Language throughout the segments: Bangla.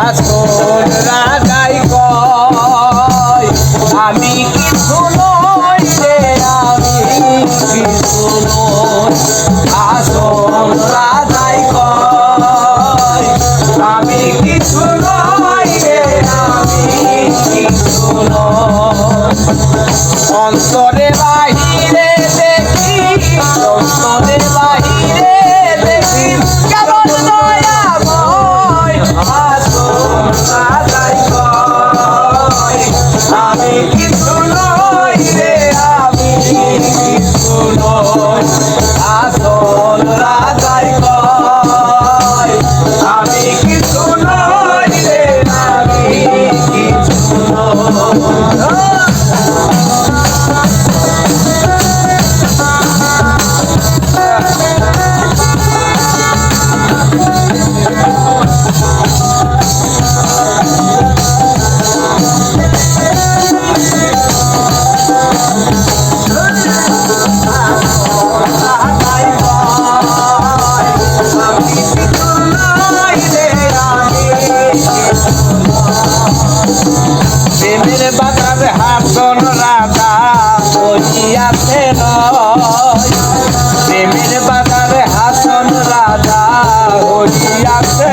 আসল রাজাই কয়, আমি কিছু নই রে আমি কিছু নই আসল রাজাই কয়, আমি কিছু নই রে আমি কিছু নই। অন্তরে আমি প্রেমের বাজার হাসন রাজা বসিয়াছে প্রেমের বাজার হাসন রাজা বসিয়াছে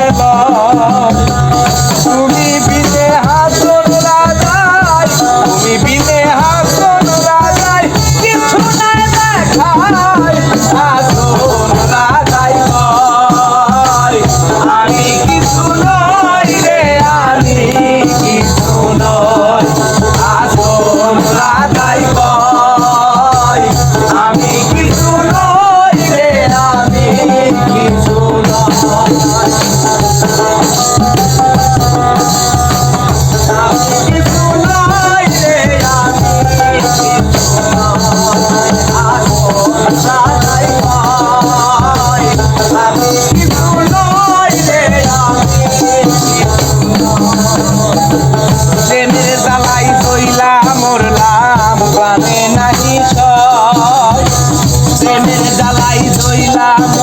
তুমি বিনে হাসন রাজাই, তুমি বিনে হাসন রাজাই, কিছু নাই দেখাই, হাসন রাজাই আমি কিছু নই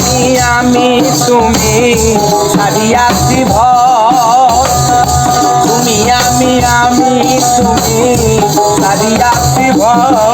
তুমি আমি তুমি? ছাড়িয়াছি ভয় তুমি আমি আমি তুমি। ছাড়িয়াছি ভয়